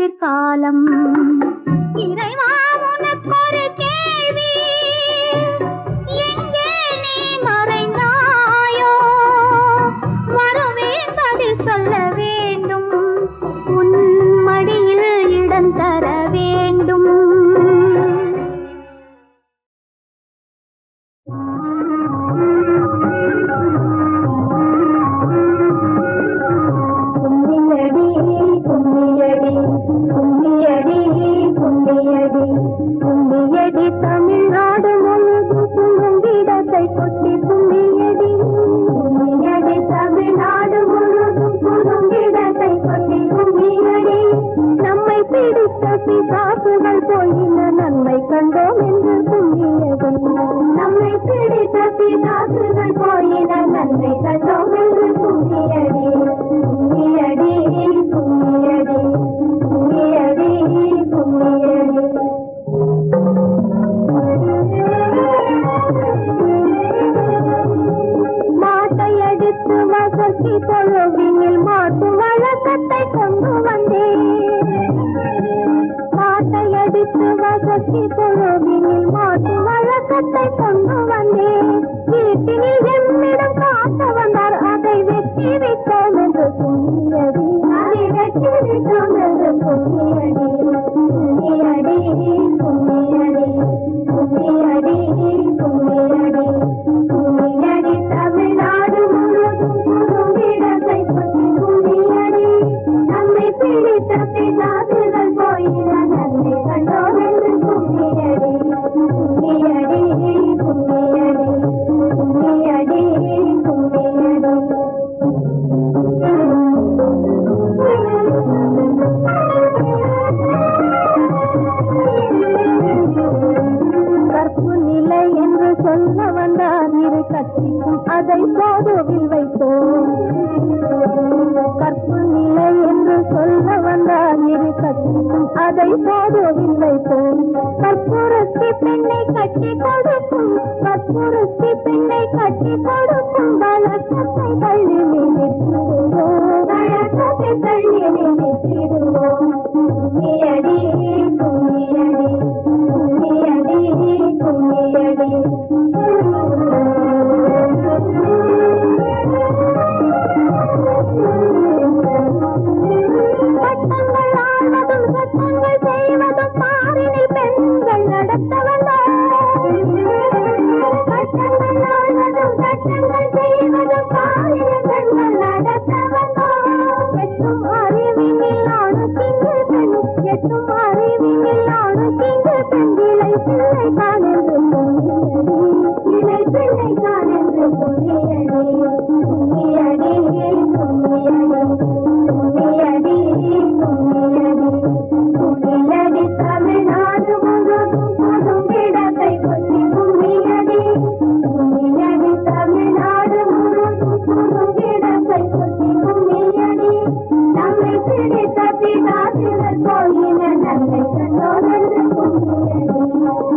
కదిర్ కాలం. இறைவா சீதா புகழ் போயின நன்மை கண்டோம் என்று புண்ணியதே நம்மை பிடித்த சீதா புகழ் போயின நன்மை கண்டோம் என்று புண்ணியதே என்றால் இரு கட்சியும் அதை போதுவில் வைத்தோம். கற்பு நிலை என்று சொல்ல வந்தால் இரு கட்சியும் அதை போதுவில் வைத்தோம். கற்பூரத்தை பெண்ணை கட்டி கொடு. கோயில நம்மை கண்டோதற்கு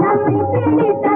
நம்மை பிடித்த